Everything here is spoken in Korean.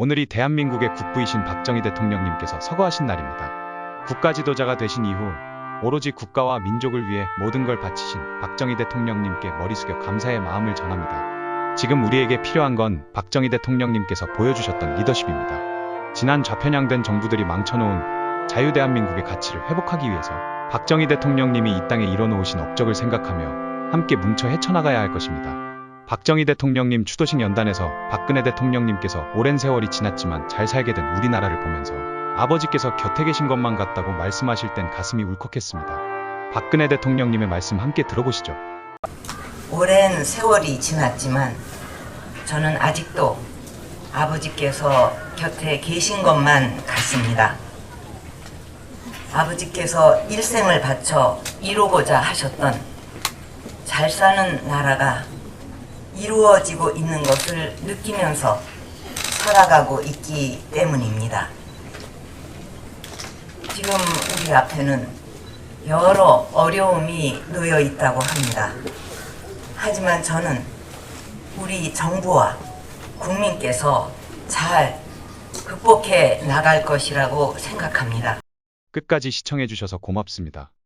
오늘이 대한민국의 국부이신 박정희 대통령님께서 서거하신 날입니다. 국가 지도자가 되신 이후 오로지 국가와 민족을 위해 모든 걸 바치신 박정희 대통령님께 머리 숙여 감사의 마음을 전합니다. 지금 우리에게 필요한 건 박정희 대통령님께서 보여주셨던 리더십입니다. 지난 좌편향된 정부들이 망쳐놓은 자유대한민국의 가치를 회복하기 위해서 박정희 대통령님이 이 땅에 이뤄놓으신 업적을 생각하며 함께 뭉쳐 헤쳐나가야 할 것입니다. 박정희 대통령님 추도식 연단에서 박근혜 대통령님께서 오랜 세월이 지났지만 잘 살게 된 우리나라를 보면서 아버지께서 곁에 계신 것만 같다고 말씀하실 땐 가슴이 울컥했습니다. 박근혜 대통령님의 말씀 함께 들어보시죠. 오랜 세월이 지났지만 저는 아직도 아버지께서 곁에 계신 것만 같습니다. 아버지께서 일생을 바쳐 이루고자 하셨던 잘 사는 나라가 이루어지고 있는 것을 느끼면서 살아가고 있기 때문입니다. 지금 우리 앞에는 여러 어려움이 놓여 있다고 합니다. 하지만 저는 우리 정부와 국민께서 잘 극복해 나갈 것이라고 생각합니다. 끝까지 시청해주셔서 고맙습니다.